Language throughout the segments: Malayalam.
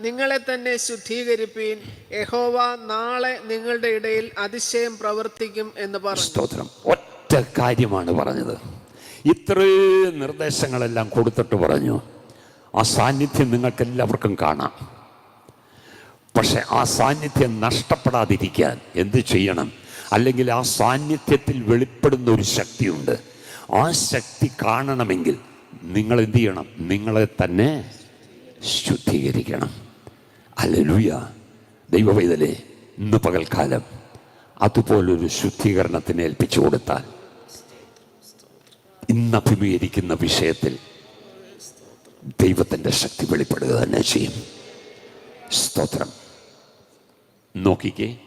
നിങ്ങളെ തന്നെ ശുദ്ധീകരിപ്പീൻ. യഹോവ നാളെ നിങ്ങളുടെ ഇടയിൽ അതിശയം പ്രവർത്തിക്കും എന്ന് പറഞ്ഞു. സ്തോത്രം. ഒറ്റ കാര്യമാണ് പറഞ്ഞത്. ഇത്രയും നിർദ്ദേശങ്ങളെല്ലാം കൊടുത്തിട്ട് പറഞ്ഞു. ആ സാന്നിധ്യം നിങ്ങൾക്ക് എല്ലാവർക്കും കാണാം. പക്ഷെ ആ സാന്നിധ്യം നഷ്ടപ്പെടാതിരിക്കാൻ എന്ത് ചെയ്യണം? അല്ലെങ്കിൽ ആ സാന്നിധ്യത്തിൽ വെളിപ്പെടുന്ന ഒരു ശക്തിയുണ്ട്. ആ ശക്തി കാണണമെങ്കിൽ നിങ്ങൾ എന്ത് ചെയ്യണം? നിങ്ങളെ തന്നെ ശുദ്ധീകരിക്കണം. അല്ലൂയ ദൈവവൈതലേ ഇന്ന് പകൽക്കാലം അതുപോലൊരു ശുദ്ധീകരണത്തിന് ഏൽപ്പിച്ചു കൊടുത്താൽ ഇന്ന് അഭിമുഖീകരിക്കുന്ന വിഷയത്തിൽ ദൈവത്തിന്റെ ശക്തി വെളിപ്പെടുക തന്നെ ചെയ്യും. സ്തോത്രം. നോക്കിക്കേ.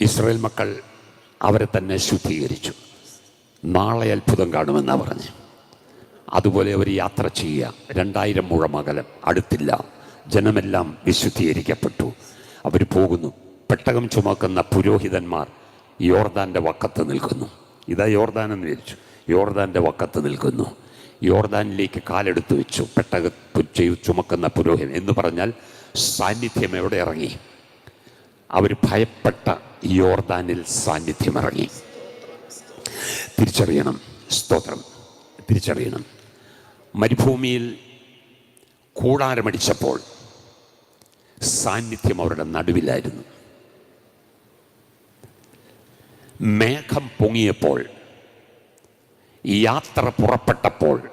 ഇസ്രായേൽ മക്കൾ അവരെ തന്നെ ശുദ്ധീകരിച്ചു. നാളെ അത്ഭുതം കാണുമെന്നാണ് പറഞ്ഞ്. അതുപോലെ അവർ യാത്ര ചെയ്യുക. രണ്ടായിരം മുഴം അകലം അടുത്തില്ല. ജനമെല്ലാം വിശുദ്ധീകരിക്കപ്പെട്ടു. അവർ പോകുന്നു. പെട്ടകം ചുമക്കുന്ന പുരോഹിതന്മാർ യോർദാന്റെ വക്കത്ത് നിൽക്കുന്നു. ഇതാ യോർദാൻ എന്ന് വിചാരിച്ചു യോർദാന്റെ വക്കത്ത് നിൽക്കുന്നു. യോർദാനിലേക്ക് കാലെടുത്ത് വെച്ചു. പെട്ടക ചുമക്കുന്ന പുരോഹിതൻ എന്ന് പറഞ്ഞാൽ സാന്നിധ്യം എവിടെ ഇറങ്ങി? അവർ ഭയപ്പെട്ട യോർദാനിൽ സാന്നിധ്യം ഇറങ്ങി. തിരിച്ചറിയണം. സ്തോത്രം. തിരിച്ചറിയണം. മരുഭൂമിയിൽ കൂടാരമടിച്ചപ്പോൾ സാന്നിധ്യം അവരുടെ നടുവിലായിരുന്നു. മേഘം പൊങ്ങിയപ്പോൾ യാത്ര പുറപ്പെട്ടപ്പോൾ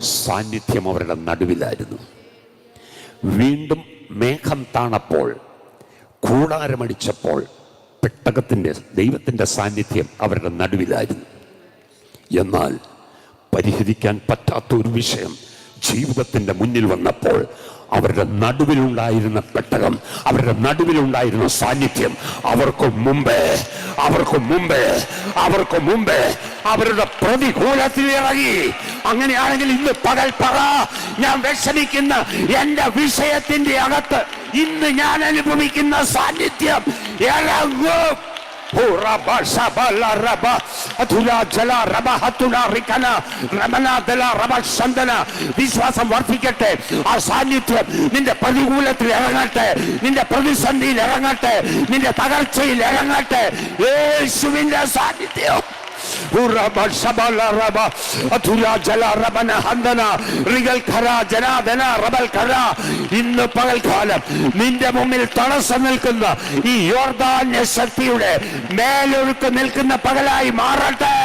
സാന്നിധ്യം അവരുടെ നടുവിലായിരുന്നു. വീണ്ടും മേഘം താണപ്പോൾ കൂടാരമടിച്ചപ്പോൾ പെട്ടകത്തിന്റെ ദൈവത്തിന്റെ സാന്നിധ്യം അവരുടെ നടുവിലായിരുന്നു. എന്നാൽ പരിഹരിക്കാൻ പറ്റാത്ത ഒരു വിഷയം ജീവിതത്തിന്റെ മുന്നിൽ വന്നപ്പോൾ അവരുടെ നടുവിലുണ്ടായിരുന്ന പെട്ടകം അവരുടെ നടുവിലുണ്ടായിരുന്ന സാന്നിധ്യം അവർക്ക് മുമ്പേ അവർക്ക് മുമ്പേ അവർക്ക് മുമ്പേ അവരുടെ പ്രതികൂലത്തിൽ ഇറങ്ങി. അങ്ങനെയാണെങ്കിൽ ഇന്ന് പകൽ പറ ഞാൻ വിഷമിക്കുന്ന എന്റെ വിഷയത്തിന്റെ അകത്ത് ഇന്ന് ഞാൻ അനുഭവിക്കുന്ന സാന്നിധ്യം ഇറങ്ങും. ശബല റബ അധുല ജല റബ ഹത്തുല റിക്കന റമന ദല റബ ശന്തന വിശ്വാസം വർദ്ധിക്കട്ടെ ആ സാന്നിധ്യം നിന്റെ പ്രതികൂലത്തിൽ ഇറങ്ങട്ടെ നിന്റെ പ്രതിസന്ധിയിൽ ഇറങ്ങട്ടെ നിന്റെ തകർച്ചയിൽ ഇറങ്ങട്ടെ യേശുവിന്റെ സാന്നിധ്യം ഇന്ന് പകൽക്കാലം നിന്റെ മുമ്പിൽ തടസ്സം നിൽക്കുന്ന ഈ യോർദാന്യ ശക്തിയുടെ മേലൊഴുക്ക് നിൽക്കുന്ന പകലായി മാറട്ടെ.